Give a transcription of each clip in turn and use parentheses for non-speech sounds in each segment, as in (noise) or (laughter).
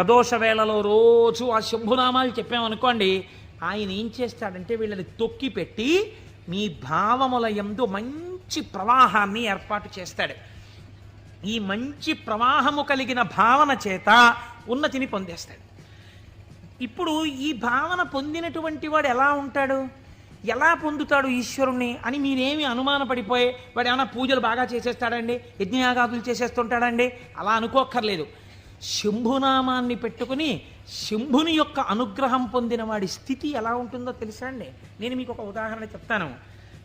ప్రదోష వేళలో రోజు ఆ శంభునామాలు చెప్పామనుకోండి ఆయన ఏం చేస్తాడంటే వీళ్ళని తొక్కి పెట్టి మీ భావముల ఎందు మంచి ప్రవాహాన్ని ఏర్పాటు చేస్తాడు. ఈ మంచి ప్రవాహము కలిగిన భావన చేత ఉన్నతిని పొందేస్తాడు. ఇప్పుడు ఈ భావన పొందినటువంటి వాడు ఎలా ఉంటాడు? ఎలా పొందుతాడు ఈశ్వరుణ్ణి అని మీరేమి అనుమానపడిపోయి వాడు ఏమైనా పూజలు బాగా చేసేస్తాడండి? యజ్ఞయాగాదులు చేసేస్తుంటాడండి? అలా అనుకోక్కర్లేదు. శంభునామాన్ని పెట్టుకుని శంభుని యొక్క అనుగ్రహం పొందిన వాడి స్థితి ఎలా ఉంటుందో తెలుసా అండి? నేను మీకు ఒక ఉదాహరణ చెప్తాను.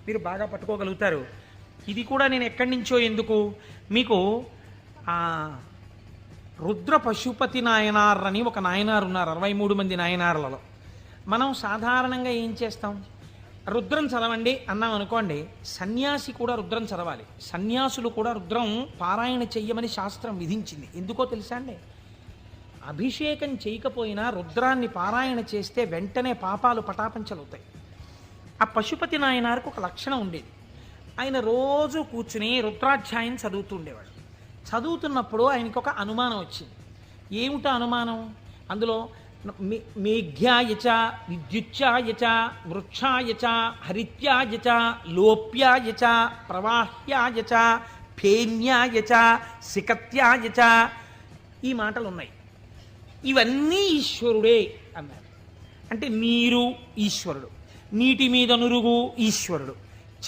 మీరు బాగా పట్టుకోగలుగుతారు. ఇది కూడా నేను ఎక్కడి నుంచో ఎందుకు? మీకు రుద్ర పశుపతి నాయనార్ అని ఒక నాయనారు ఉన్నారు అరవై మూడు మంది నాయనార్లలో. మనం సాధారణంగా ఏం చేస్తాం? రుద్రం చదవండి అన్నాం అనుకోండి సన్యాసి కూడా రుద్రం చదవాలి. సన్యాసులు కూడా రుద్రం పారాయణ చెయ్యమని శాస్త్రం విధించింది. ఎందుకో తెలుసా అండి? అభిషేకం చేయకపోయినా రుద్రాన్ని పారాయణ చేస్తే వెంటనే పాపాలు పటాపంచలవుతాయి. ఆ పశుపతి నాయనారికి ఒక లక్షణం ఉండేది. ఆయన రోజు కూర్చుని రుద్రాధ్యాయం చదువుతూ ఉండేవాడు. చదువుతున్నప్పుడు ఆయనకి ఒక అనుమానం వచ్చింది. ఏమిటో అనుమానం? అందులో మేఘ్యాయ చ విద్యుచ్చాయ చ వృక్షాయ చ హరిత్యాయ చ లోప్యాయ చ ప్రవాహ్యాయ చ ఫేన్యాయ చ సికత్యాయ చ. ఈ మాటలు ఉన్నాయి ఇవన్నీ ఈశ్వరుడే అన్నారు. అంటే నీరు ఈశ్వరుడు. నీటి మీద నురుగు ఈశ్వరుడు.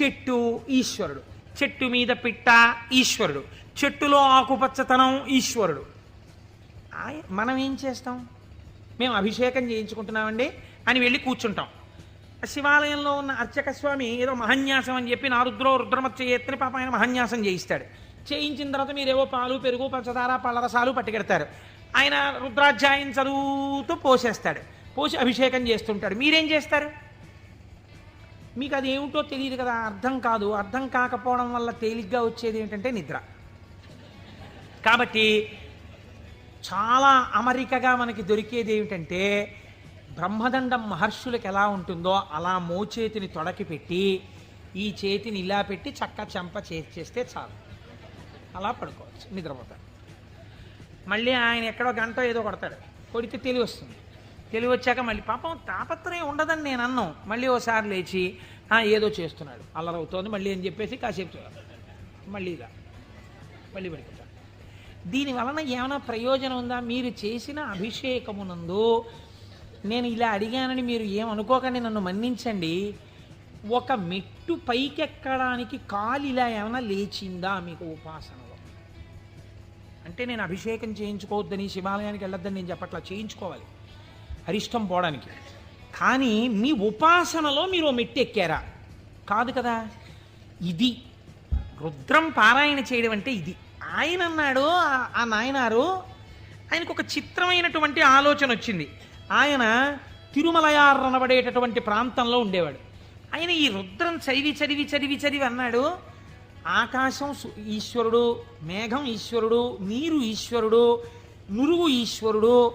చెట్టు ఈశ్వరుడు. చెట్టు మీద పిట్ట ఈశ్వరుడు. చెట్టులో ఆకుపచ్చతనం ఈశ్వరుడు. మనం ఏం చేస్తాం? మేము అభిషేకం చేయించుకుంటున్నామండి అని వెళ్ళి కూర్చుంటాం. శివాలయంలో ఉన్న అర్చక స్వామి ఏదో మహన్యాసం అని చెప్పి నా రుద్రో రుద్రమచ్చ పాప ఆయన మహన్యాసం చేయిస్తాడు. చేయించిన తర్వాత మీరేవో పాలు పెరుగు పంచదార పళ్ళరసాలు పట్టుకెడతారు. ఆయన రుద్రాధ్యాయం చదువుతూ పోసేస్తాడు. పోసి అభిషేకం చేస్తుంటాడు. మీరేం చేస్తారు? మీకు అది ఏమిటో తెలియదు కదా అర్థం కాదు. అర్థం కాకపోవడం వల్ల తేలిగ్గా వచ్చేది ఏంటంటే నిద్ర. కాబట్టి చాలా అమరికగా మనకి దొరికేది ఏమిటంటే బ్రహ్మదండం మహర్షులకు ఎలా ఉంటుందో అలా మోచేతిని తొడకి పెట్టి ఈ చేతిని ఇలా పెట్టి చక్క చెంప చేస్తే చాలు. అలా పడుకోవచ్చు నిద్రపోతారు మళ్ళీ ఆయన ఎక్కడో గంట ఏదో కొడతాడు. కొడితే తెలివి వస్తుంది. తెలివి వచ్చాక మళ్ళీ పాపం తాపత్రయం ఉండదని నేను అన్నాం. మళ్ళీ ఓసారి లేచి ఏదో చేస్తున్నాడు. అల్లరవుతోంది మళ్ళీ అని చెప్పేసి కాసేపు మళ్ళీ ఇలా. మళ్ళీ పడిపోతాడు దీని వలన ఏమైనా ప్రయోజనం ఉందా? మీరు చేసిన అభిషేకమునందు నేను ఇలా అడిగానని మీరు ఏమనుకోకండి నన్ను మన్నించండి. ఒక మెట్టు పైకెక్కడానికి కాలు ఇలా ఏమైనా లేచిందా మీకు ఉపాసనలో? అంటే నేను అభిషేకం చేయించుకోవద్దని శివాలయానికి వెళ్ళొద్దని నేను చెప్పట్లా చేయించుకోవాలి. అరిష్టం పోవడానికి. కానీ మీ ఉపాసనలో మీరు ఓ మెట్టు ఎక్కారా? కాదు కదా. ఇది రుద్రం పారాయణ చేయడం అంటే ఇది. ఆయన అన్నాడు ఆ- నాయనారు ఆయనకు ఒక చిత్రమైనటువంటి ఆలోచన వచ్చింది. ఆయన తిరుమలయార్ అనబడేటటువంటి ప్రాంతంలో ఉండేవాడు. ఆయన ఈ రుద్రం చదివి చదివి చదివి చదివి అన్నాడు ఆకాశం ఈశ్వరుడు మేఘం ఈశ్వరుడు నీరు ఈశ్వరుడు నురుగు ఈశ్వరుడు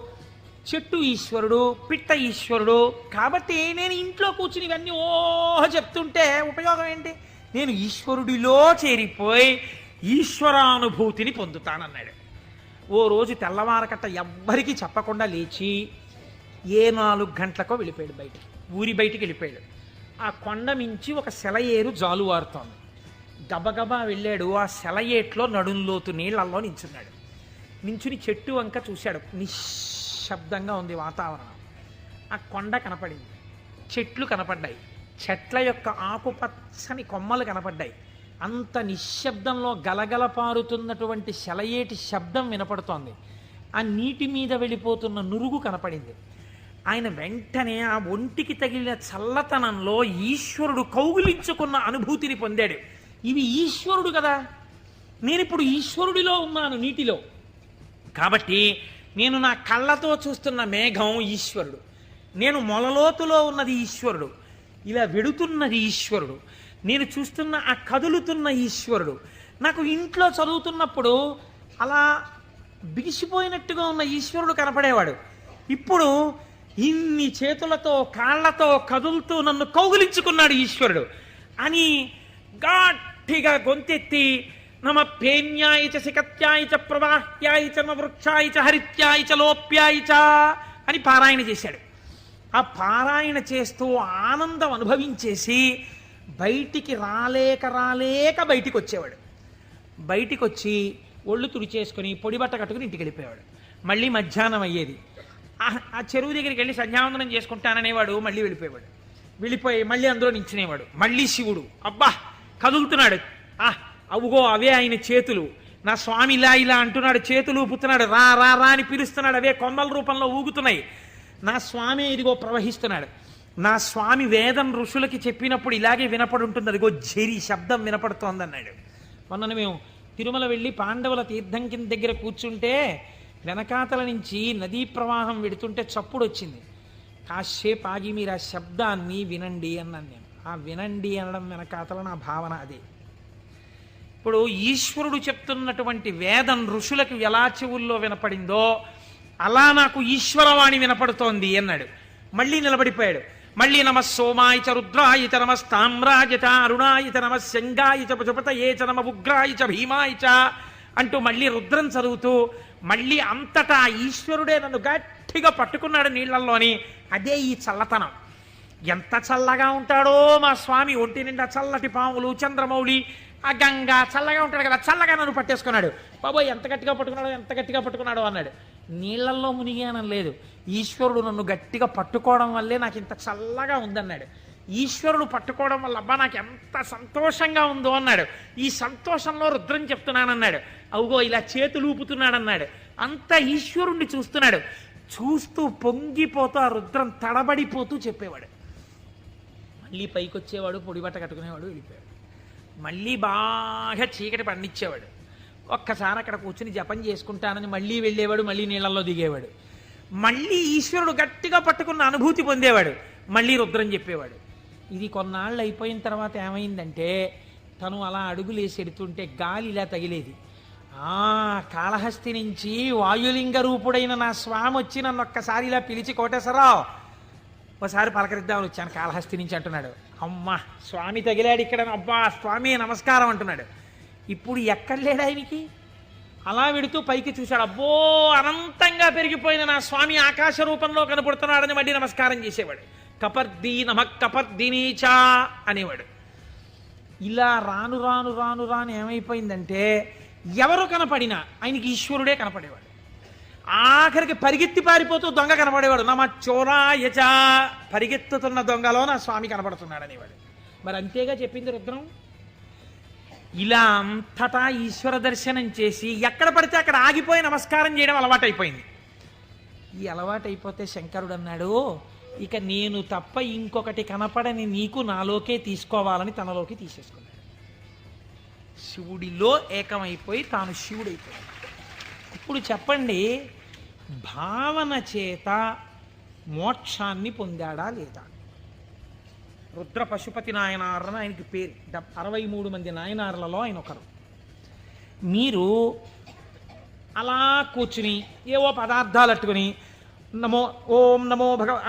చెట్టు ఈశ్వరుడు పిట్ట ఈశ్వరుడు. కాబట్టి నేను ఇంట్లో కూర్చుని ఇవన్నీ ఓహ చెప్తుంటే ఉపయోగం ఏంటి? నేను ఈశ్వరుడిలో చేరిపోయి ఈశ్వరానుభూతిని పొందుతానన్నాడు. ఓ రోజు తెల్లవారకట్ట ఎవ్వరికీ చెప్పకుండా లేచి ఏ నాలుగు గంటలకో వెళ్ళిపోయాడు బయటికి. ఊరి బయటికి వెళ్ళిపోయాడు. ఆ కొండ మించి ఒక సెలయేరు జాలువారుతోంది గబగబా వెళ్ళాడు. ఆ సెలయేట్లో నడుంలోతు నీళ్ళల్లో నించున్నాడు. నించుని చెట్టు వంక చూశాడు. నిశ్శబ్దంగా ఉంది వాతావరణం. ఆ కొండ కనపడింది. చెట్లు కనపడ్డాయి. చెట్ల యొక్క ఆకుపచ్చని కొమ్మలు కనపడ్డాయి. అంత నిశ్శబ్దంలో గలగల పారుతున్నటువంటి శలయేటి శబ్దం వినపడుతోంది. ఆ నీటి మీద వెళ్ళిపోతున్న నురుగు కనపడింది. ఆయన వెంటనే ఆ ఒంటికి తగిలిన చల్లతనంలో ఈశ్వరుడు కౌగులించుకున్న అనుభూతిని పొందాడు. ఇవి ఈశ్వరుడు కదా. నేను ఇప్పుడు ఈశ్వరుడిలో ఉన్నాను నీటిలో. కాబట్టి నేను నా కళ్ళతో చూస్తున్న మేఘం ఈశ్వరుడు. నేను మొలలోతులో ఉన్నది ఈశ్వరుడు. ఇలా వెడుతున్నది ఈశ్వరుడు. నేను చూస్తున్న ఆ కదులుతున్న ఈశ్వరుడు. నాకు ఇంట్లో చదువుతున్నప్పుడు అలా బిగిసిపోయినట్టుగా ఉన్న ఈశ్వరుడు కనపడేవాడు. ఇప్పుడు ఇన్ని చేతులతో కాళ్ళతో కదులుతూ నన్ను కౌగులించుకున్నాడు ఈశ్వరుడు. అని గట్టిగా గొంతెత్తి నమ పేన్యాయ చ సికత్యాయ చ ప్రవాహ్యాయ చ వృక్షాయ చ హరిత్యాయ చ లోప్యాయ చ అని పారాయణ చేశాడు. ఆ పారాయణ చేస్తూ ఆనందం అనుభవించేసి బయటికి రాలేక రాలేక బయటికి వచ్చేవాడు బయటికి వచ్చి ఒళ్ళు తుడిచేసుకుని పొడి బట్ట కట్టుకుని ఇంటికి వెళ్ళిపోయాడు మళ్ళీ మధ్యాహ్నం అయ్యేది. ఆ చెరువు దగ్గరికి వెళ్ళి సంధ్యావందనం చేసుకుంటాననేవాడు మళ్ళీ వెళ్ళిపోయేవాడు. వెళ్ళిపోయి మళ్ళీ అందులో నించునేవాడు. మళ్ళీ శివుడు అబ్బా కదులుతున్నాడు. ఆ అవుగో అవే ఆయన చేతులు. నా స్వామి ఇలా ఇలా అంటున్నాడు చేతులు ఊపుతున్నాడు. రా రా రా అని పిలుస్తున్నాడు. అవే కొమ్మల రూపంలో ఊగుతున్నాయి. నా స్వామి ఇదిగో ప్రవహిస్తున్నాడు. నా స్వామి వేదం ఋషులకి చెప్పినప్పుడు ఇలాగే వినపడి ఉంటుంది అదిగో జరి శబ్దం వినపడుతోంది అన్నాడు మొన్న మేము తిరుమల వెళ్ళి పాండవుల తీర్థం కింద దగ్గర కూర్చుంటే వెనకాతల నుంచి నదీ ప్రవాహం వెడుతుంటే చప్పుడు వచ్చింది కాసేపు ఆగి మీరు ఆ శబ్దాన్ని వినండి అన్నాను నేను. ఆ వినండి అనడం వెనకాతల నా భావన అదే. ఇప్పుడు ఈశ్వరుడు చెప్తున్నటువంటి వేదం ఋషులకు ఎలా చెవుల్లో వినపడిందో అలా నాకు ఈశ్వరవాణి వినపడుతోంది అన్నాడు. మళ్ళీ నిలబడిపోయాడు. మళ్ళీ నమ సోమాయిచ రుద్రాయిచ రుద్రాయ అరుణాయిచ నమ స్తామ్రాయ చ నమ ఉగ్రాయిచ భీమాయిచ నమ చ అంటూ మళ్ళీ రుద్రం చదువుతూ మళ్ళీ అంతటా ఈశ్వరుడే నన్ను గట్టిగా పట్టుకున్నాడు నీళ్ళల్లోని అదే ఈ చల్లతనం. ఎంత చల్లగా ఉంటాడో మా స్వామి ఒంటి నిండా చల్లటి పాములు చంద్రమౌళి ఆ గంగా చల్లగా ఉంటాడు కదా చల్లగా నన్ను పట్టేసుకున్నాడు. బాబోయ్ ఎంత గట్టిగా పట్టుకున్నాడో ఎంత గట్టిగా పట్టుకున్నాడో అన్నాడు. నీళ్ళల్లో మునిగానం లేదు. ఈశ్వరుడు నన్ను గట్టిగా పట్టుకోవడం వల్లే నాకు ఇంత చల్లగా ఉందన్నాడు. ఈశ్వరుడు పట్టుకోవడం వల్ల అబ్బా నాకు ఎంత సంతోషంగా ఉందో అన్నాడు. ఈ సంతోషంలో రుద్రం చెప్తున్నానన్నాడు. అవుగో ఇలా చేతులు ఊపుతున్నాడన్నాడు. అంత ఈశ్వరుణ్ణి చూస్తున్నాడు. చూస్తూ పొంగిపోతూ ఆ రుద్రం తడబడిపోతూ చెప్పేవాడు. మళ్ళీ పైకి వచ్చేవాడు పొడిబట్ట కట్టుకునేవాడు వెళ్ళిపోయాడు. మళ్ళీ బాగా చీకటి పండించేవాడు. ఒక్కసారి అక్కడ కూర్చుని జపం చేసుకుంటానని మళ్ళీ వెళ్ళేవాడు మళ్ళీ నీళ్ళల్లో దిగేవాడు. మళ్ళీ ఈశ్వరుడు గట్టిగా పట్టుకున్న అనుభూతి పొందేవాడు. మళ్ళీ రుద్రం చెప్పేవాడు. ఇది కొన్నాళ్ళు అయిపోయిన తర్వాత ఏమైందంటే తను అలా అడుగులేసి ఎడుతుంటే గాలి ఇలా తగిలేది. ఆ కాళహస్తి నుంచి వాయులింగ రూపుడైన నా స్వామి వచ్చి నన్ను ఒక్కసారి ఇలా పిలిచి కోటేశ్వరరావు ఒకసారి పలకరిద్దామని వచ్చాను కాళహస్తి నుంచి అంటున్నాడు. అమ్మా స్వామి తగిలాడు ఇక్కడ. అబ్బా స్వామి నమస్కారం అంటున్నాడు. ఇప్పుడు ఎక్కడ లేడు ఆయనకి? అలా వెడుతూ పైకి చూశాడు. అబ్బో అనంతంగా పెరిగిపోయిన నా స్వామి ఆకాశ రూపంలో కనపడుతున్నాడని మళ్ళీ నమస్కారం చేసేవాడు. కపర్దీ నమ కపర్దినీచా అనేవాడు. ఇలా రాను రాను రాను రాను ఏమైపోయిందంటే ఎవరు కనపడినా ఆయనకి ఈశ్వరుడే కనపడేవాడు. ఆఖరికి పరిగెత్తి పారిపోతూ దొంగ కనపడేవాడు నమ చోరాయచ పరిగెత్తుతున్న దొంగలో నా స్వామి కనబడుతున్నాడు అనేవాడు. మరి అంతేగా చెప్పింది రుద్రం? ఇలా అంతటా ఈశ్వర దర్శనం చేసి ఎక్కడ పడితే అక్కడ ఆగిపోయి నమస్కారం చేయడం అలవాటైపోయింది. ఈ అలవాటైపోతే శంకరుడు అన్నాడు ఇక నేను తప్ప ఇంకొకటి కనపడని నీకు నాలోకే తీసుకోవాలని తనలోకి తీసేసుకున్నాడు. శివుడిలో ఏకమైపోయి తాను శివుడైపోయాడు. ఇప్పుడు చెప్పండి భావన చేత మోక్షాన్ని పొందాడా లేదా? రుద్ర పశుపతి నాయనారని ఆయనకి పేరు. అరవై మూడు మంది నాయనార్లలో ఆయన ఒకరు. మీరు అలా కూర్చుని ఏవో పదార్థాలు అట్టుకుని నమో ఓం నమో భగవ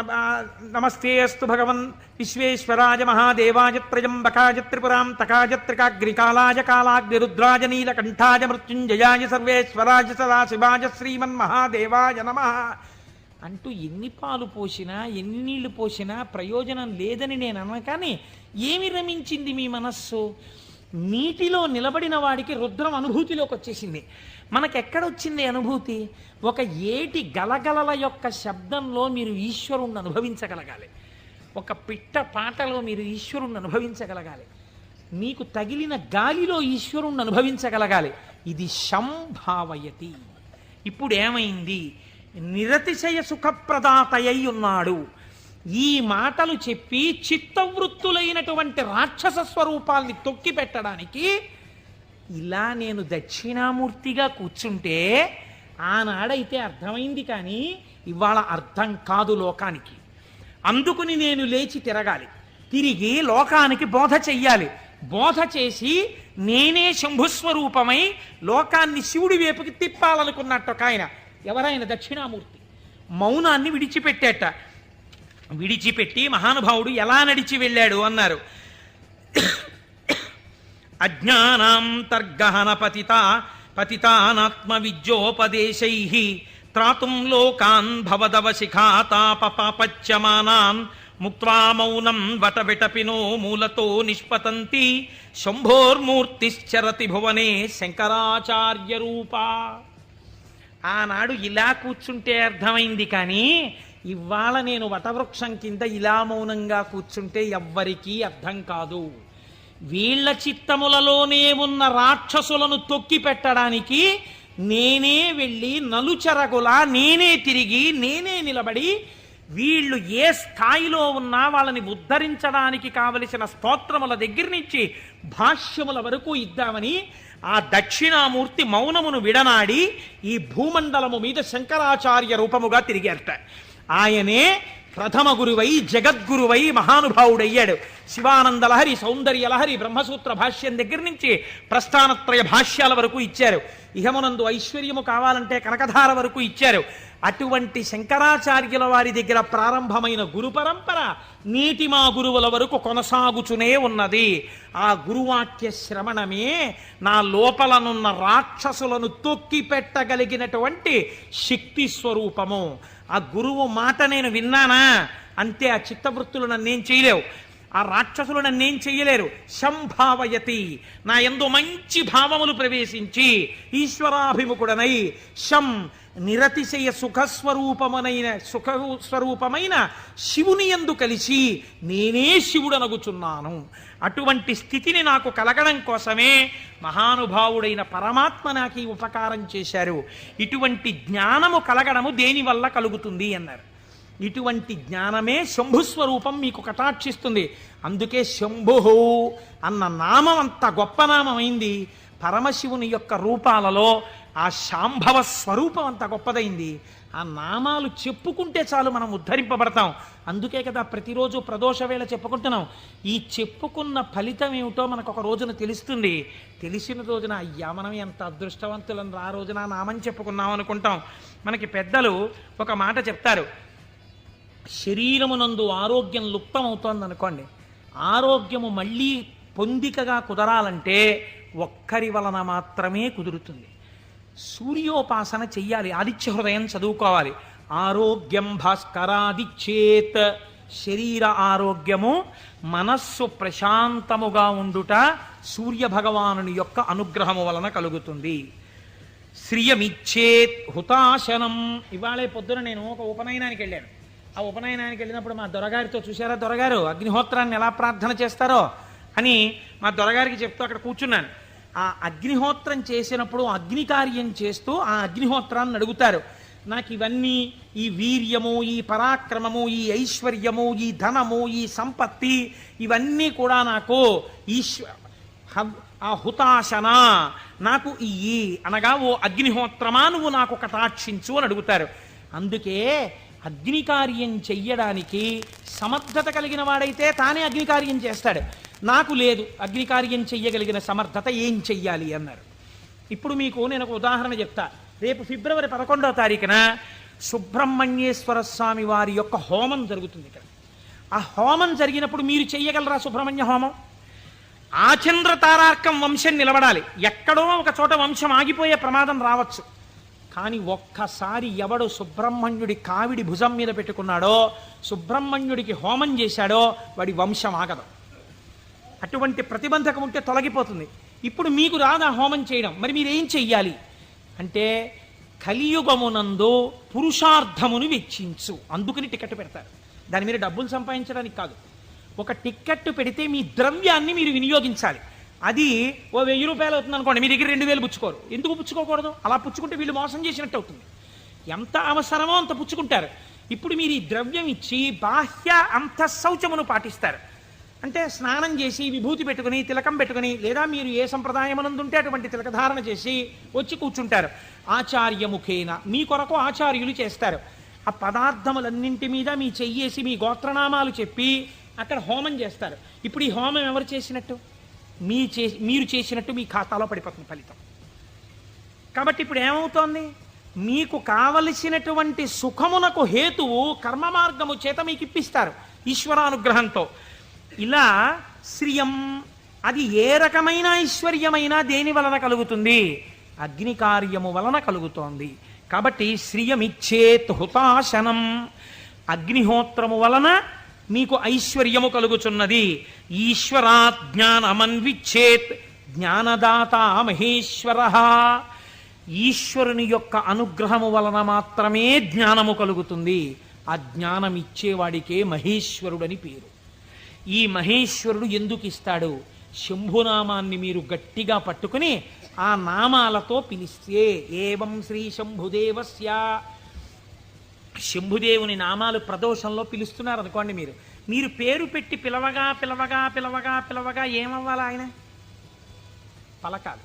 నమస్తే అస్తు భగవన్ విశ్వేశ్వరాయ మహాదేవాయ త్రయంబకాయ త్రిపురాం తకాయ త్రికాగ్నికాలాయ కాలాగ్ని రుద్రాయ నీలకంఠాయ మృత్యుంజయాయ సర్వేశ్వరాయ సదాశివాయ నమ. అంటూ ఎన్ని పాలు పోసినా ఎన్ని నీళ్ళు పోసినా ప్రయోజనం లేదని నేను అన్నా కానీ ఏమి రమించింది మీ మనస్సు? నీటిలో నిలబడిన వాడికి రుద్రం అనుభూతిలోకి వచ్చేసింది. మనకెక్కడొచ్చింది అనుభూతి? ఒక ఏటి గలగలల యొక్క శబ్దంలో మీరు ఈశ్వరుణ్ణి అనుభవించగలగాలి. ఒక పిట్ట పాటలో మీరు ఈశ్వరుణ్ణి అనుభవించగలగాలి. మీకు తగిలిన గాలిలో ఈశ్వరుణ్ణి అనుభవించగలగాలి. ఇది సంభావయతి. ఇప్పుడు ఏమైంది నిరతిశయ సుఖప్రదాతయ్యి ఉన్నాడు ఈ మాటలు చెప్పి చిత్తవృత్తులైనటువంటి రాక్షస స్వరూపాల్ని తొక్కి పెట్టడానికి ఇలా నేను దక్షిణామూర్తిగా కూర్చుంటే ఆనాడైతే అర్థమైంది కానీ ఇవాళ అర్థం కాదు లోకానికి. అందుకుని నేను లేచి తిరగాలి. తిరిగి లోకానికి బోధ చెయ్యాలి. బోధ చేసి నేనే శంభుస్వరూపమై లోకాన్ని శివుడి వైపుకి తిప్పాలనుకున్నట్టు ఒక ఆయన. ఎవరైనా దక్షిణామూర్తి. మౌనాన్ని విడిచిపెట్టేట. విడిచిపెట్టి మహానుభావుడు ఎలా నడిచి వెళ్ళాడు అన్నారు. అజ్ఞానాంతర్గహన పతిత పతితానాత్మ విద్యోపదేశై త్రాతుం లోకాన్ భవదవ శిఖాతాపపాపచ్యమానాన్ ముక్వా మౌనం వటవిటపినో మూలతో నిష్పతంతి శంభోర్మూర్తిశ్చరతి భువనే శంకరాచార్య రూపా ఆనాడు ఇలా కూర్చుంటే అర్థమైంది కానీ ఇవాళ నేను వటవృక్షం కింద ఇలా మౌనంగా కూర్చుంటే ఎవ్వరికీ అర్థం కాదు. వీళ్ళ చిత్తములలోనే ఉన్న రాక్షసులను తొక్కి పెట్టడానికి నేనే వెళ్ళి నలుచరగులా నేనే తిరిగి నేనే నిలబడి వీళ్ళు ఏ స్థాయిలో ఉన్నా వాళ్ళని ఉద్ధరించడానికి కావలసిన స్తోత్రముల దగ్గర నుంచి భాష్యముల వరకు ఇద్దామని ఆ దక్షిణామూర్తి మౌనమును విడనాడి ఈ భూమండలము మీద శంకరాచార్య రూపముగా తిరిగారట. ఆయనే ప్రథమ గురువై జగద్గురువై మహానుభావుడయ్యాడు. శివానంద లహరి సౌందర్య లహరి బ్రహ్మసూత్ర భాష్యం దగ్గర నుంచి ప్రస్థానత్రయ భాష్యాల వరకు ఇచ్చారు. ఇహమునందు ఐశ్వర్యము కావాలంటే కనకధార వరకు ఇచ్చారు. అటువంటి శంకరాచార్యుల వారి దగ్గర ప్రారంభమైన గురు పరంపర నీటి మా గురువుల వరకు కొనసాగుచునే ఉన్నది. ఆ గురువాక్య శ్రవణమే నా లోపలనున్న రాక్షసులను తొక్కి పెట్టగలిగినటువంటి శక్తి స్వరూపము. ఆ గురువు మాట నేను విన్నానా? అంతే ఆ చిత్తవృత్తులు నన్నేం చేయలేవు. ఆ రాక్షసులు నన్నేం చెయ్యలేరు శంభావయతి నా ఎందు మంచి భావములు ప్రవేశించి ఈశ్వరాభిముఖుడనై శం నిరతిశయ సుఖస్వరూపమనైన సుఖ స్వరూపమైన శివుని ఎందు కలిసి నేనే శివుడనగుచున్నాను. అటువంటి స్థితిని నాకు కలగడం కోసమే మహానుభావుడైన పరమాత్మ నాకు ఈ ఉపకారం చేశారు. ఇటువంటి జ్ఞానము కలగడము దేనివల్ల కలుగుతుంది అన్నారు. ఇటువంటి జ్ఞానమే శంభుస్వరూపం మీకు కటాక్షిస్తుంది. అందుకే శంభు అన్న నామం అంత గొప్ప నామమైంది. పరమశివుని యొక్క రూపాలలో ఆ శాంభవ స్వరూపం అంత గొప్పదైంది. ఆ నామాలు చెప్పుకుంటే చాలు మనం ఉద్ధరింపబడతాం. అందుకే కదా ప్రతిరోజు ప్రదోష వేళ చెప్పుకుంటున్నాం. ఈ చెప్పుకున్న ఫలితం ఏమిటో మనకు ఒక రోజున తెలుస్తుంది. తెలిసిన రోజున అయ్యా మనం ఎంత అదృష్టవంతులను ఆ రోజున నామం చెప్పుకున్నాం అనుకుంటాం. మనకి పెద్దలు ఒక మాట చెప్తారు. శరీరమునందు ఆరోగ్యం లుప్తమవుతోంది అనుకోండి ఆరోగ్యము మళ్ళీ పొందికగా కుదరాలంటే ఒక్కరి వలన మాత్రమే కుదురుతుంది. సూర్యోపాసన చెయ్యాలి ఆదిత్య హృదయం చదువుకోవాలి. ఆరోగ్యం భాస్కరాదిచ్చేత్. శరీర ఆరోగ్యము మనస్సు ప్రశాంతముగా ఉండుట సూర్య భగవానుని యొక్క అనుగ్రహము వలన కలుగుతుంది. శ్రియమిచ్చేత్ హుతాశనం. ఇవాళే పొద్దున నేను ఒక ఉపనయనానికి వెళ్ళాను. ఆ ఉపనయనానికి వెళ్ళినప్పుడు మా దొరగారితో చూసారా దొరగారు అగ్నిహోత్రాన్ని ఎలా ప్రార్థన చేస్తారో అని మా దొరగారికి చెప్తూ అక్కడ కూర్చున్నాను. ఆ అగ్నిహోత్రం చేసినప్పుడు అగ్ని కార్యం చేస్తూ ఆ అగ్నిహోత్రాన్ని అడుగుతారు. నాకు ఇవన్నీ ఈ వీర్యము ఈ పరాక్రమము ఈ ఐశ్వర్యము ఈ ధనము ఈ సంపత్తి ఇవన్నీ కూడా నాకు ఈశ్వ ఆ హుతాశన నాకు ఈ అనగా ఓ అగ్నిహోత్రమా నువ్వు నాకు కటాక్షించు అని అడుగుతారు. అందుకే అగ్ని కార్యం చెయ్యడానికి సమర్థత కలిగిన వాడైతే తానే అగ్ని కార్యం చేస్తాడు. నాకు లేదు అగ్నికార్యం చెయ్యగలిగిన సమర్థత ఏం చెయ్యాలి అన్నారు. ఇప్పుడు మీకు నేను ఒక ఉదాహరణ చెప్తా. రేపు ఫిబ్రవరి పదకొండవ తారీఖున సుబ్రహ్మణ్యేశ్వర స్వామి వారి యొక్క హోమం జరుగుతుంది ఇక్కడ. ఆ హోమం జరిగినప్పుడు మీరు చెయ్యగలరా సుబ్రహ్మణ్య హోమం? ఆచంద్ర తారార్కం వంశం నిలబడాలి. ఎక్కడో ఒక చోట వంశం ఆగిపోయే ప్రమాదం రావచ్చు. కానీ ఒక్కసారి ఎవడు సుబ్రహ్మణ్యుడి కావిడి భుజం మీద పెట్టుకున్నాడో సుబ్రహ్మణ్యుడికి హోమం చేశాడో వాడి వంశం ఆగదు. అటువంటి ప్రతిబంధకం ఉంటే తొలగిపోతుంది. ఇప్పుడు మీకు రాదా హోమం చేయడం మరి మీరు ఏం చెయ్యాలి? అంటే కలియుగమునందు పురుషార్థమును వెచ్చించు. అందుకని టికెట్ పెడతారు. దాని మీద డబ్బులు సంపాదించడానికి కాదు. ఒక టిక్కెట్ పెడితే మీ ద్రవ్యాన్ని మీరు వినియోగించాలి. అది ఓ వెయ్యి రూపాయలు అవుతుంది అనుకోండి మీ దగ్గర రెండు వేలు పుచ్చుకోరు. ఎందుకు పుచ్చుకోకూడదు? అలా పుచ్చుకుంటే వీళ్ళు మోసం చేసినట్టు అవుతుంది. ఎంత అవసరమో అంత పుచ్చుకుంటారు. ఇప్పుడు మీరు ఈ ద్రవ్యం ఇచ్చి బాహ్య అంతఃశౌచమును పాటిస్తారు. అంటే స్నానం చేసి విభూతి పెట్టుకుని తిలకం పెట్టుకుని లేదా మీరు ఏ సంప్రదాయమనందుంటే అటువంటి తిలకధారణ చేసి వచ్చి కూర్చుంటారు. ఆచార్యముఖేన మీ కొరకు ఆచార్యులు చేస్తారు. ఆ పదార్థములన్నింటి మీద మీ చెయ్యేసి మీ గోత్రనామాలు చెప్పి అక్కడ హోమం చేస్తారు. ఇప్పుడు ఈ హోమం ఎవరు చేసినట్టు? మీ చే మీరు చేసినట్టు మీ ఖాతాలో పడిపోతుంది ఫలితం. కాబట్టి ఇప్పుడు ఏమవుతోంది? మీకు కావలసినటువంటి సుఖమునకు హేతువు కర్మ మార్గము చేత మీకు ఇప్పిస్తారు ఈశ్వరానుగ్రహంతో. ఇలా శ్రియం అది ఏ రకమైన ఐశ్వర్యమైనా దేని వలన కలుగుతుంది? అగ్ని కార్యము వలన కలుగుతోంది. కాబట్టి శ్రియమిచ్చేత్ హుతాశనం. అగ్నిహోత్రము వలన మీకు ఐశ్వర్యము కలుగుచున్నది. ఈశ్వరాత్ జ్ఞానమన్విచ్చేత్ జ్ఞానదాత మహేశ్వర. ఈశ్వరుని యొక్క అనుగ్రహము వలన మాత్రమే జ్ఞానము కలుగుతుంది. ఆ జ్ఞానం ఇచ్చేవాడికే మహేశ్వరుడని పేరు. ఈ మహేశ్వరుడు ఎందుకు ఇస్తాడు శంభునామాన్ని మీరు గట్టిగా పట్టుకుని ఆ నామాలతో పిలిస్తే. ఏవం శ్రీ శంభుదేవస్య? శంభుదేవుని నామాలు ప్రదోషంలో పిలుస్తున్నారు అనుకోండి మీరు. మీరు పేరు పెట్టి పిలవగా పిలవగా పిలవగా పిలవగా ఏమవ్వాలి ఆయన? పలకాలి.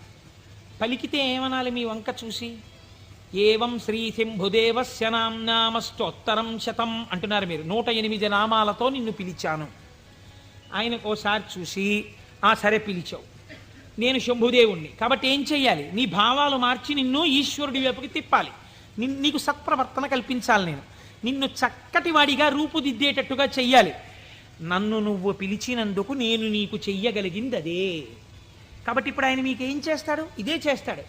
పలికితే ఏమనాలి మీ వంక చూసి? ఏవం శ్రీ శంభుదేవస్య నామ్నామస్తోత్తరం శతం అంటున్నారు మీరు. నూట ఎనిమిది నామాలతో నిన్ను పిలిచాను. ఆయనకు ఒకసారి చూసి ఆ సరే పిలిచావు. నేను శంభుదేవుణ్ణి. కాబట్టి ఏం చెయ్యాలి? నీ భావాలు మార్చి నిన్ను ఈశ్వరుడి వైపుకి తిప్పాలి. నిన్- నీకు సత్ప్రవర్తన కల్పించాలి నేను. నిన్ను చక్కటి వాడిగా రూపుదిద్దేటట్టుగా చెయ్యాలి. నన్ను నువ్వు పిలిచినందుకు నేను నీకు చెయ్యగలిగింది అదే కాబట్టి ఇప్పుడు ఆయన మీకు ఏం చేస్తాడు? ఇదే చేస్తాడు.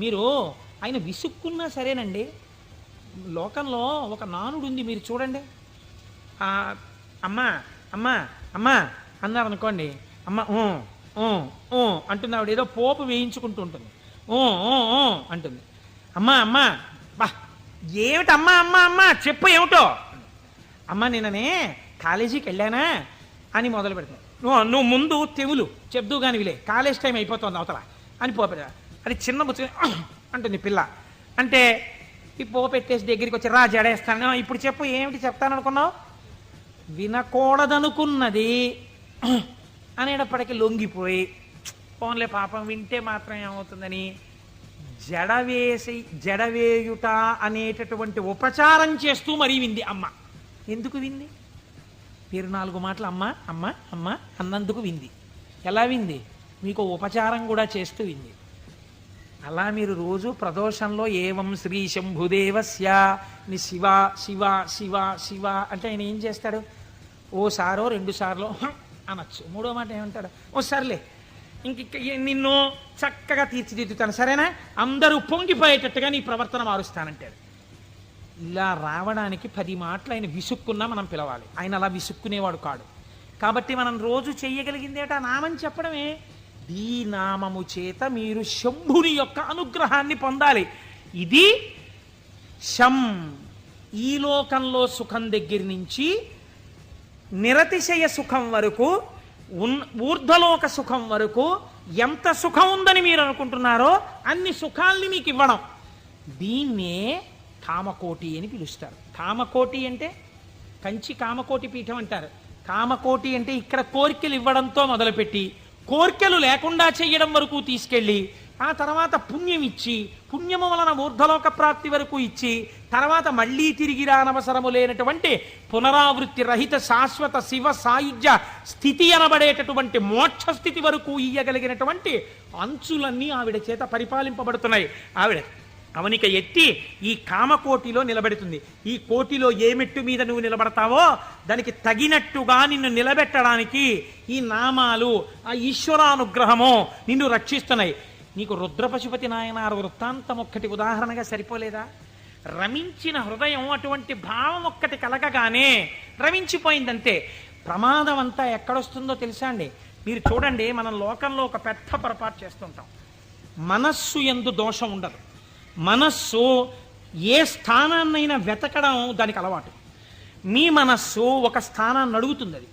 మీరు ఆయన విసుక్కున్నా సరేనండి. లోకంలో ఒక నానుడు ఉంది మీరు చూడండి. అమ్మా అమ్మా అమ్మా అన్నారు అనుకోండి అమ్మ ఊ, అంటుంది ఆవిడ ఏదో పోపు వేయించుకుంటూ ఉంటుంది. అంటుంది. అమ్మా అమ్మా బా ఏమిటి అమ్మా అమ్మా అమ్మా చెప్పు ఏమిటో? అమ్మ నిన్ననే కాలేజీకి వెళ్ళానా అని మొదలు పెడతాను నువ్వు నువ్వు ముందు తెవులు చెప్దు కానీ విలే కాలేజ్ టైం అయిపోతుంది అవతల అని పోపెడతా అది చిన్న బుచ్చ (coughs) అంటుంది పిల్ల. అంటే ఈ పో పెట్టేసి దగ్గరికి వచ్చి రా జడేస్తాను. ఇప్పుడు చెప్పు ఏమిటి చెప్తాను అనుకున్నావు వినకూడదనుకున్నది అనేటప్పటికీ లొంగిపోయి పోన్లే పాపం వింటే మాత్రం ఏమవుతుందని జడవేసి జడవేయుట అనేటటువంటి ఉపచారం చేస్తూ మరీ వింది అమ్మ. ఎందుకు వింది? మీరు నాలుగు మాటలు అమ్మ అమ్మ అమ్మ అన్నందుకు వింది. ఎలా వింది? మీకు ఉపచారం కూడా చేస్తూ వింది. అలా మీరు రోజు ప్రదోషంలో ఏవం శ్రీ శంభుదేవస్య ని శివ శివ శివ శివ అంటే ఆయన ఏం చేస్తాడు? ఓసారో రెండు సార్లు అనొచ్చు. మూడో మాట ఏమంటాడు? ఓ సర్లే ఇంక నిన్ను చక్కగా తీర్చిదిద్దుతాను సరేనా? అందరూ పొంగిపోయేటట్టుగా నీ ప్రవర్తన మారుస్తానంటాడు. ఇలా రావడానికి పది మాటలు ఆయన విసుక్కున్నా మనం పిలవాలి. ఆయన అలా విసుక్కునేవాడు కాడు. కాబట్టి మనం రోజు చెయ్యగలిగింది ఏటా నామం చెప్పడమే. ఈ నామము చేత మీరు శంభుని యొక్క అనుగ్రహాన్ని పొందాలి. ఇది శం. ఈ లోకంలో సుఖం దగ్గర నుంచి నిరతిశయ సుఖం వరకు ఉన్ ఊర్ధ్వలోక సుఖం వరకు ఎంత సుఖం ఉందని మీరు అనుకుంటున్నారో అన్ని సుఖాల్ని మీకు ఇవ్వడం. దీన్నే కామకోటి అని పిలుస్తారు. కామకోటి అంటే కంచి కామకోటి పీఠం అంటారు. కామకోటి అంటే ఇక్కడ కోరికలు ఇవ్వడంతో మొదలుపెట్టి కోరికలు లేకుండా చేయడం వరకు తీసుకెళ్ళి ఆ తర్వాత పుణ్యం ఇచ్చి పుణ్యము వలన ఊర్ధలోక ప్రాప్తి వరకు ఇచ్చి తర్వాత మళ్ళీ తిరిగి రానవసరము లేనటువంటి పునరావృత్తి రహిత శాశ్వత శివ సాయుధ్య స్థితి అనబడేటటువంటి మోక్ష స్థితి వరకు ఇయ్యగలిగినటువంటి అంచులన్నీ ఆవిడ చేత పరిపాలింపబడుతున్నాయి. ఆవిడ అవనిక ఎత్తి ఈ కామకోటిలో నిలబెడుతుంది. ఈ కోటిలో ఏ మెట్టు మీద నువ్వు నిలబడతావో దానికి తగినట్టుగా నిన్ను నిలబెట్టడానికి ఈ నామాలు ఆ ఈశ్వరానుగ్రహము నిన్ను రక్షిస్తున్నాయి. నీకు రుద్రపశుపతి నాయనారు వృత్తాంతం ఒక్కటి ఉదాహరణగా సరిపోలేదా? రమించిన హృదయం అటువంటి భావం ఒక్కటి కలగగానే రమించిపోయిందంతే. ప్రమాదం అంతా ఎక్కడొస్తుందో తెలుసా అండి? మీరు చూడండి మనం లోకంలో ఒక పెద్ద పొరపాటు చేస్తుంటాం. మనస్సు ఎందు దోషం ఉండదు. మనస్సు ఏ స్థానాన్నైనా వెతకడం దానికి అలవాటు. మీ మనస్సు ఒక స్థానాన్ని అడుగుతుంది అది.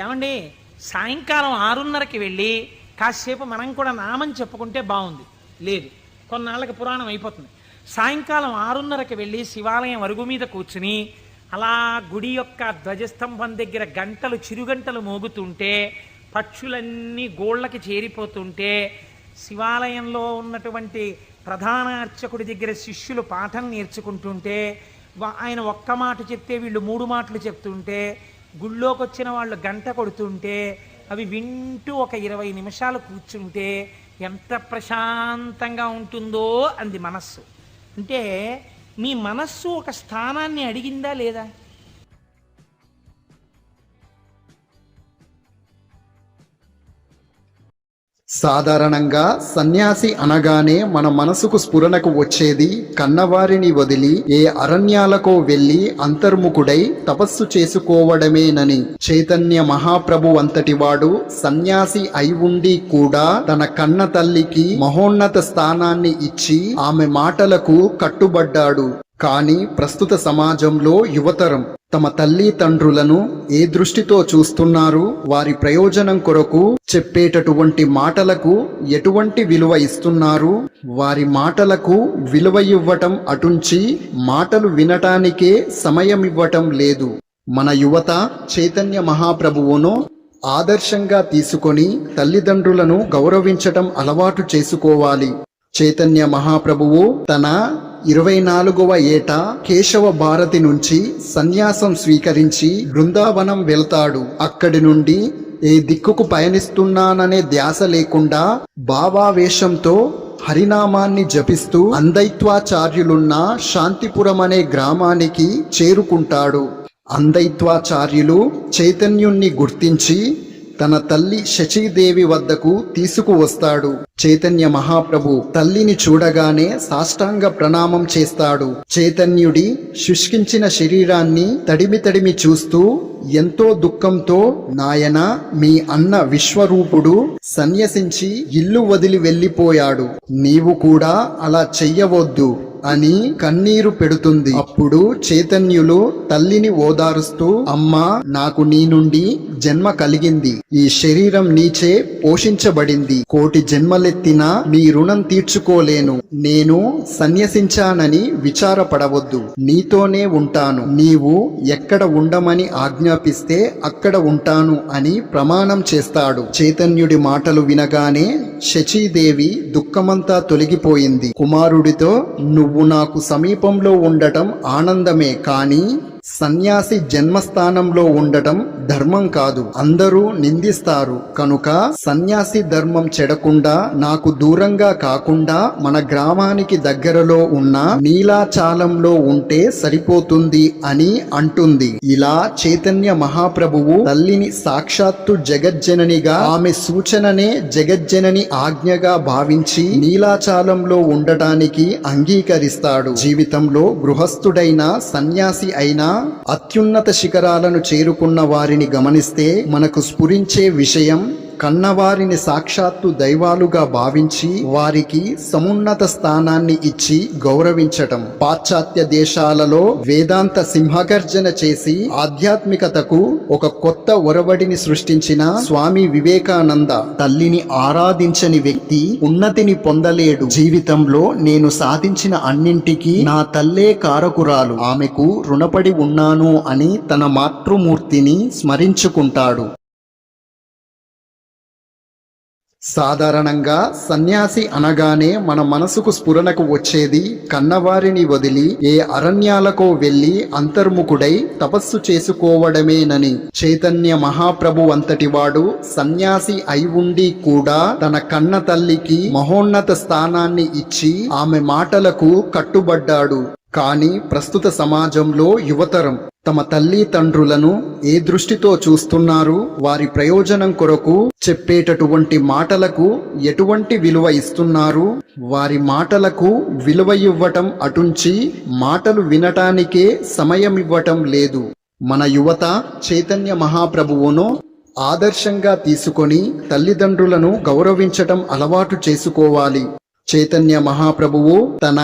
ఏమండి? సాయంకాలం ఆరున్నరకి వెళ్ళి కాసేపు మనం కూడా నామం చెప్పుకుంటే బాగుంది. లేదు కొన్నాళ్ళకి పురాణం అయిపోతుంది. సాయంకాలం ఆరున్నరకి వెళ్ళి శివాలయం అరుగు మీద కూర్చుని అలా గుడి యొక్క ధ్వజస్తంభం దగ్గర గంటలు చిరుగంటలు మోగుతుంటే పక్షులన్నీ గోళ్ళకి చేరిపోతుంటే శివాలయంలో ఉన్నటువంటి ప్రధాన అర్చకుడి దగ్గర శిష్యులు పాఠం నేర్చుకుంటుంటే ఆయన ఒక్క మాట చెప్తే వీళ్ళు మూడు మాటలు చెప్తుంటే గుళ్ళోకి వచ్చిన వాళ్ళు గంట కొడుతుంటే అవి వింటూ ఒక ఇరవై నిమిషాలు కూర్చుంటే ఎంత ప్రశాంతంగా ఉంటుందో అంది మనస్సు. అంటే మీ మనస్సు ఒక స్థానాన్ని అడిగిందా లేదా? సాధారణంగా సన్యాసి అనగానే మన మనసుకు స్ఫురణకు వచ్చేది కన్నవారిని వదిలి ఏ అరణ్యాలకో వెళ్ళి అంతర్ముఖుడై తపస్సు చేసుకోవడమేనని. చైతన్య మహాప్రభు అంతటివాడు సన్యాసి అయి ఉండి కూడా తన కన్న తల్లికి మహోన్నత స్థానాన్ని ఇచ్చి ఆమె మాటలకు కట్టుబడ్డాడు. కానీ ప్రస్తుత సమాజంలో యువతరం తమ తల్లి తండ్రులను ఏ దృష్టితో చూస్తున్నారు? వారి ప్రయోజనం కొరకు చెప్పేటటువంటి మాటలకు ఎటువంటి విలువ ఇస్తున్నారు? వారి మాటలకు విలువ ఇవ్వటం అటుంచి మాటలు వినటానికే సమయం ఇవ్వటం లేదు. మన యువత చైతన్య మహాప్రభువును ఆదర్శంగా తీసుకొని తల్లిదండ్రులను గౌరవించటం అలవాటు చేసుకోవాలి. చైతన్య మహాప్రభువు తన ఇరవై నాలుగవ ఏట కేశవ భారతి నుంచి సన్యాసం స్వీకరించి బృందావనం వెళ్తాడు. అక్కడి నుండి ఏ దిక్కుకు పయనిస్తున్నాననే ధ్యాస లేకుండా భావావేశంతో హరినామాన్ని జపిస్తూ అందైత్వాచార్యులున్న శాంతిపురం అనే గ్రామానికి చేరుకుంటాడు. అందైత్వాచార్యులు చైతన్యుణ్ణి గుర్తించి తన తల్లి శచీదేవి వద్దకు తీసుకువస్తాడు. చైతన్య మహాప్రభు తల్లిని చూడగానే సాష్టాంగ ప్రణామం చేస్తాడు. చైతన్యుడి శుష్కించిన శరీరాన్ని తడిమి తడిమి చూస్తూ ఎంతో దుఃఖంతో నాయన మీ అన్న విశ్వరూపుడు సన్యసించి ఇల్లు వదిలి వెళ్ళిపోయాడు. నీవు కూడా అలా చెయ్యవద్దు. అని కన్నీరు పెడుతుంది. అప్పుడు చైతన్యులు తల్లిని ఓదారుస్తూ అమ్మా నాకు నీ నుండి జన్మ కలిగింది. ఈ శరీరం నీచే పోషించబడింది. కోటి జన్మలెత్తినా నీ రుణం తీర్చుకోలేను. నేను సన్యసించానని విచారపడవద్దు. నీతోనే ఉంటాను. నీవు ఎక్కడ ఉండమని ఆజ్ఞాపిస్తే అక్కడ ఉంటాను అని ప్రమాణం చేస్తాడు. చైతన్యుడి మాటలు వినగానే శచీదేవి దుఃఖమంతా తొలగిపోయింది. కుమారుడితో నువ్వు నువ్వు నాకు సమీపంలో ఉండటం ఆనందమే కానీ సన్యాసి జన్మస్థానంలో ఉండటం ధర్మం కాదు. అందరూ నిందిస్తారు. కనుక సన్యాసి ధర్మం చెడకుండా నాకు దూరంగా కాకుండా మన గ్రామానికి దగ్గరలో ఉన్న నీలాచాలంలో ఉంటే సరిపోతుంది అని అంటుంది. ఇలా చైతన్య మహాప్రభువు తల్లిని సాక్షాత్తు జగజ్జననిగా ఆమె సూచననే జగజ్జనని ఆజ్ఞగా భావించి నీలాచాలంలో ఉండటానికి అంగీకరిస్తాడు. జీవితంలో గృహస్థుడైన సన్యాసి అయినా అత్యున్నత శిఖరాలను చేరుకున్న వారిని గమనిస్తే మనకు స్ఫురించే విషయం కన్నవారిని సాక్షాత్తు దైవాలుగా భావించి వారికి సమున్నత స్థానాన్ని ఇచ్చి గౌరవించటం. పాశ్చాత్య దేశాలలో వేదాంత సింహగర్జన చేసి ఆధ్యాత్మికతకు ఒక కొత్త ఒరవడిని సృష్టించిన స్వామి వివేకానంద తల్లిని ఆరాధించని వ్యక్తి ఉన్నతిని పొందలేడు. జీవితంలో నేను సాధించిన అన్నింటికీ నా తల్లే కారకురాలు. ఆమెకు రుణపడి ఉన్నాను అని తన మాతృమూర్తిని స్మరించుకుంటాడు. సాధారణంగా సన్యాసి అనగానే మన మనసుకు స్ఫురణకు వచ్చేది కన్నవారిని వదిలి ఏ అరణ్యాలకో వెళ్ళి అంతర్ముఖుడై తపస్సు చేసుకోవడమేనని. చైతన్య మహాప్రభు అంతటివాడు సన్యాసి అయి ఉండి కూడా తన కన్న తల్లికి మహోన్నత స్థానాన్ని ఇచ్చి ఆమె మాటలకు కట్టుబడ్డాడు. కానీ ప్రస్తుత సమాజంలో యువతరం తమ తల్లి తండ్రులను ఏ దృష్టితో చూస్తున్నారు? వారి ప్రయోజనం కొరకు చెప్పేటటువంటి మాటలకు ఎటువంటి విలువ ఇస్తున్నారు? వారి మాటలకు విలువ ఇవ్వటం అటుంచి మాటలు వినటానికే సమయం ఇవ్వటం లేదు. మన యువత చైతన్య మహాప్రభువును ఆదర్శంగా తీసుకొని తల్లిదండ్రులను గౌరవించటం అలవాటు చేసుకోవాలి. చైతన్య మహాప్రభువు తన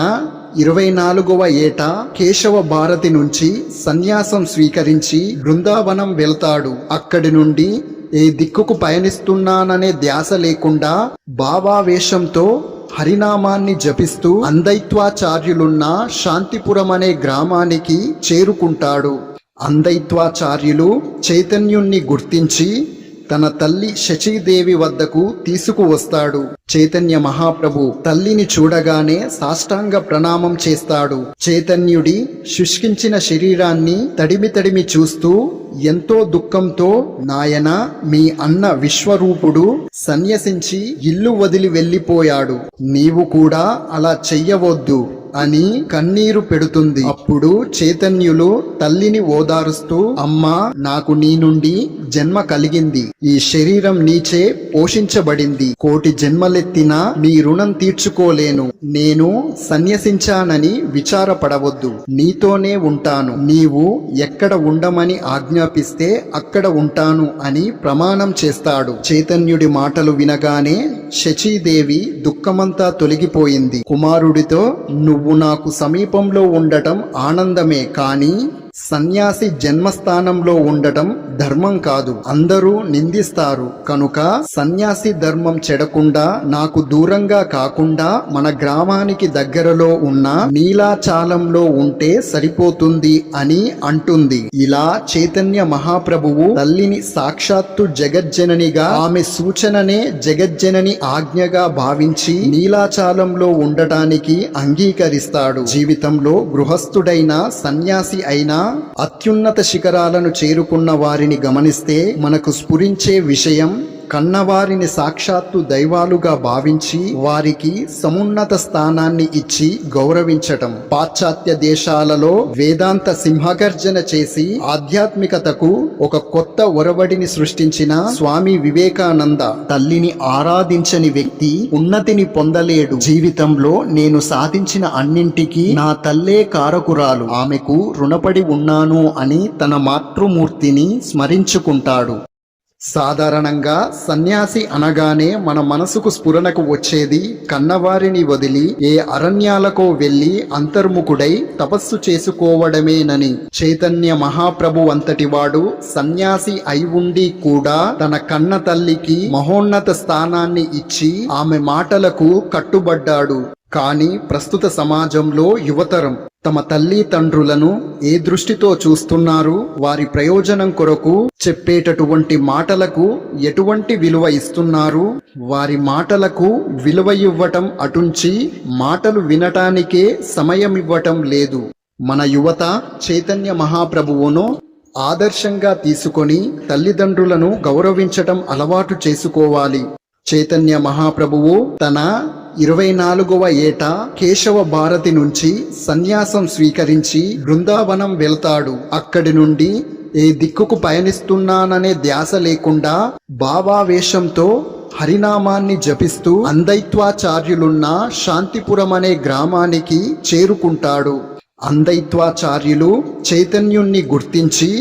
ఇరవై నాలుగవ ఏట కేశవ భారతి నుంచి సన్యాసం స్వీకరించి బృందావనం వెళ్తాడు. అక్కడి నుండి ఏ దిక్కుకు పయనిస్తున్నాననే ధ్యాస లేకుండా భావావేశంతో హరినామాన్ని జపిస్తూ అందైత్వాచార్యులున్న శాంతిపురం అనే గ్రామానికి చేరుకుంటాడు. అందైత్వాచార్యులు చైతన్యుణ్ణి గుర్తించి తన తల్లి శచీదేవి వద్దకు తీసుకువస్తాడు. చైతన్య మహాప్రభు తల్లిని చూడగానే సాష్టాంగ ప్రణామం చేస్తాడు. చైతన్యుడి శుష్కించిన శరీరాన్ని తడిమి తడిమి చూస్తూ ఎంతో దుఃఖంతో నాయన మీ అన్న విశ్వరూపుడు సన్యసించి ఇల్లు వదిలి వెళ్ళిపోయాడు. నీవు కూడా అలా చెయ్యవద్దు. అని కన్నీరు పెడుతుంది. అప్పుడు చైతన్యులు తల్లిని ఓదారుస్తూ అమ్మా నాకు నీ నుండి జన్మ కలిగింది. ఈ శరీరం నీచే పోషించబడింది. కోటి జన్మలెత్తినా నీ రుణం తీర్చుకోలేను. నేను సన్యసించానని విచారపడవద్దు. నీతోనే ఉంటాను. నీవు ఎక్కడ ఉండమని ఆజ్ఞాపిస్తే అక్కడ ఉంటాను అని ప్రమాణం చేస్తాడు. చైతన్యుడి మాటలు వినగానే శచీదేవి దుఃఖమంతా తొలగిపోయింది. కుమారుడితో నువ్వు నాకు సమీపంలో ఉండటం ఆనందమే కానీ సన్యాసి జన్మస్థానంలో ఉండటం ధర్మం కాదు. అందరూ నిందిస్తారు. కనుక సన్యాసి ధర్మం చెడకుండా నాకు దూరంగా కాకుండా మన గ్రామానికి దగ్గరలో ఉన్న నీలాచాలంలో ఉంటే సరిపోతుంది అని అంటుంది. ఇలా చైతన్య మహాప్రభువు తల్లిని సాక్షాత్తు జగజ్జననిగా ఆమె సూచననే జగజ్జనని ఆజ్ఞగా భావించి నీలాచాలంలో ఉండటానికి అంగీకరిస్తాడు. జీవితంలో గృహస్థుడైన సన్యాసి అయినా అత్యున్నత శిఖరాలను చేరుకున్న వారిని గమనిస్తే మనకు స్ఫురించే విషయం కన్నవారిని సాక్షాత్తు దైవాలుగా భావించి వారికి సమున్నత స్థానాన్ని ఇచ్చి గౌరవించటం. పాశ్చాత్య దేశాలలో వేదాంత సింహగర్జన చేసి ఆధ్యాత్మికతకు ఒక కొత్త ఒరవడిని సృష్టించిన స్వామి వివేకానంద తల్లిని ఆరాధించని వ్యక్తి ఉన్నతిని పొందలేడు. జీవితంలో నేను సాధించిన అన్నింటికి నా తల్లే కారకురాలు. ఆమెకు రుణపడి ఉన్నాను అని తన మాతృమూర్తిని స్మరించుకుంటాడు. సాధారణంగా సన్యాసి అనగానే మన మనసుకు స్ఫురణకు వచ్చేది కన్నవారిని వదిలి ఏ అరణ్యాలకో వెళ్ళి అంతర్ముఖుడై తపస్సు చేసుకోవడమేనని. చైతన్య మహాప్రభు అంతటివాడు సన్యాసి అయి ఉండి కూడా తన కన్న తల్లికి మహోన్నత స్థానాన్ని ఇచ్చి ఆమె మాటలకు కట్టుబడ్డాడు. కానీ ప్రస్తుత సమాజంలో యువతరం తమ తల్లి తండ్రులను ఏ దృష్టితో చూస్తున్నారు? వారి ప్రయోజనం కొరకు చెప్పేటటువంటి మాటలకు ఎటువంటి విలువ ఇస్తున్నారు? వారి మాటలకు విలువ ఇవ్వటం అటుంచి మాటలు వినటానికే సమయం ఇవ్వటం లేదు. మన యువత చైతన్య మహాప్రభువును ఆదర్శంగా తీసుకొని తల్లిదండ్రులను గౌరవించటం అలవాటు చేసుకోవాలి. చైతన్య మహాప్రభువు తన ఇరవై నాలుగవ ఏట కేశవ భారతి నుంచి సన్యాసం స్వీకరించి బృందావనం వెళ్తాడు. అక్కడి నుండి ఏ దిక్కుకు పయనిస్తున్నాననే ధ్యాస లేకుండా భావావేశంతో హరినామాన్ని జపిస్తూ అందైత్వాచార్యులున్న శాంతిపురం అనే గ్రామానికి చేరుకుంటాడు. అందైత్వాచార్యులు చైతన్యుణ్ణి గుర్తించి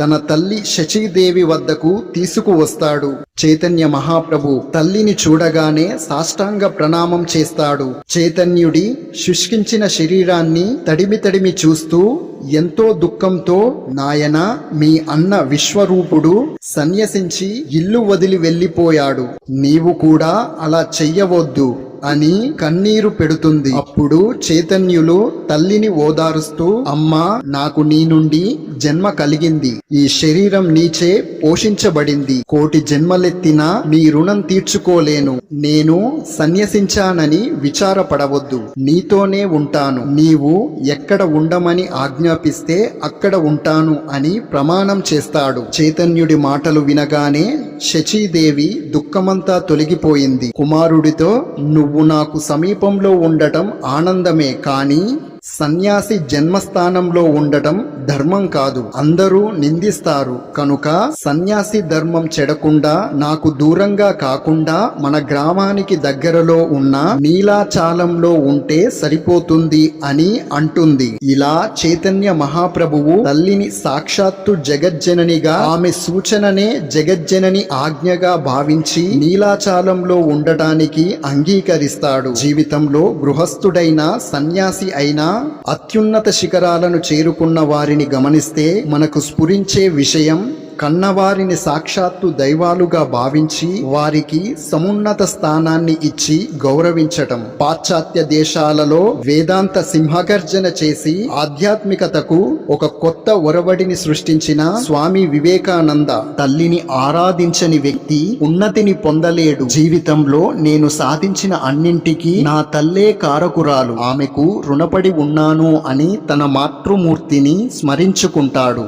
తన తల్లి శచీదేవి వద్దకు తీసుకువస్తాడు. చైతన్య మహాప్రభు తల్లిని చూడగానే సాష్టాంగ ప్రణామం చేస్తాడు. చైతన్యుడి శుష్కించిన శరీరాన్ని తడిమి తడిమి చూస్తూ ఎంతో దుఃఖంతో నాయన మీ అన్న విశ్వరూపుడు సన్యసించి ఇల్లు వదిలి వెళ్ళిపోయాడు. నీవు కూడా అలా చెయ్యవద్దు. అని కన్నీరు పెడుతుంది. అప్పుడు చైతన్యులు తల్లిని ఓదారుస్తూ అమ్మా నాకు నీ నుండి జన్మ కలిగింది. ఈ శరీరం నీచే పోషించబడింది. కోటి జన్మలెత్తినా నీ రుణం తీర్చుకోలేను. నేను సన్యసించానని విచారపడవద్దు. నీతోనే ఉంటాను. నీవు ఎక్కడ ఉండమని ఆజ్ఞాపిస్తే అక్కడ ఉంటాను అని ప్రమాణం చేస్తాడు. చైతన్యుడి మాటలు వినగానే శచీదేవి దుఃఖమంతా తొలగిపోయింది. కుమారుడితో నువ్వు నువ్వు నాకు సమీపంలో ఉండటం ఆనందమే కానీ సన్యాసి జన్మస్థానంలో ఉండటం ధర్మం కాదు. అందరూ నిందిస్తారు. కనుక సన్యాసి ధర్మం చెడకుండా నాకు దూరంగా కాకుండా మన గ్రామానికి దగ్గరలో ఉన్న నీలాచాలంలో ఉంటే సరిపోతుంది అని అంటుంది. ఇలా చైతన్య మహాప్రభువు తల్లిని సాక్షాత్తు జగజ్జననిగా ఆమె సూచననే జగజ్జనని ఆజ్ఞగా భావించి నీలాచాలంలో ఉండటానికి అంగీకరిస్తాడు. జీవితంలో గృహస్థుడైన సన్యాసి అయినా అత్యున్నత శిఖరాలను చేరుకున్న వారిని గమనిస్తే మనకు స్ఫురించే విషయం కన్నవారిని సాక్షాత్తు దైవాలుగా భావించి వారికి సమున్నత స్థానాన్ని ఇచ్చి గౌరవించటం. పాశ్చాత్య దేశాలలో వేదాంత సింహగర్జన చేసి ఆధ్యాత్మికతకు ఒక కొత్త ఒరవడిని సృష్టించిన స్వామి వివేకానంద తల్లిని ఆరాధించని వ్యక్తి ఉన్నతిని పొందలేడు. జీవితంలో నేను సాధించిన అన్నింటికి నా తల్లే కారకురాలు. ఆమెకు రుణపడి ఉన్నాను అని తన మాతృమూర్తిని స్మరించుకుంటాడు.